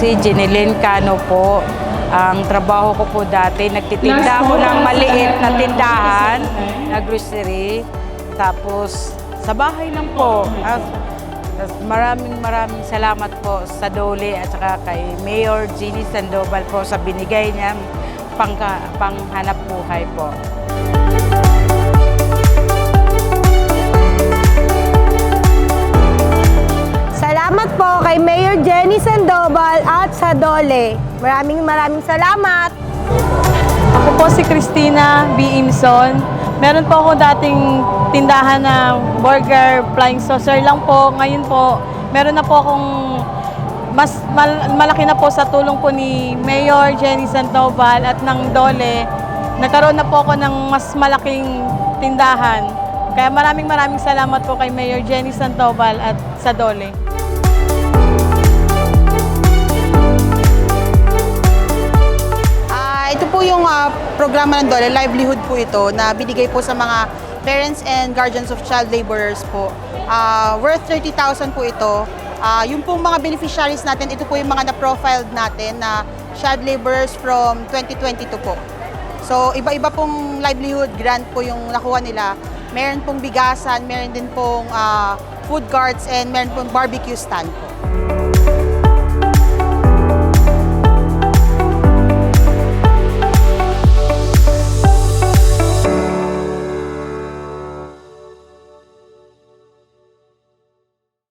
si Jeneline Cano po. Ang trabaho ko po dati, nagtitinda ako ng maliit na tindahan na grocery. Tapos sa bahay lang po. At, at maraming maraming salamat po sa Dole at saka kay Mayor Jeannie Sandoval po sa binigay niya pangka, panghanap buhay po. Salamat po kay Mayor Jenny Sandoval at sa Dole. Maraming maraming salamat. Ako po si Christina B. Imson. Meron po ako dating tindahan ng burger, flying saucer lang po. Ngayon po, meron na po akong mas mal- malaki na po sa tulong po ni Mayor Jenny Sandoval at ng Dole. Nagkaroon na po ako ng mas malaking tindahan. Kaya maraming maraming salamat po kay Mayor Jenny Sandoval at sa Dole. Programa ng Dole, livelihood po ito na binigay po sa mga parents and guardians of child laborers po. Ah, worth 30,000 po ito. Ah, yung pong mga beneficiaries natin, ito po yung mga na-profiled natin na child laborers from 2022 po. So, iba-iba pong livelihood grant po yung nakuha nila. Meron pong bigasan, meron din pong ah, food carts, and meron pong barbecue stand po.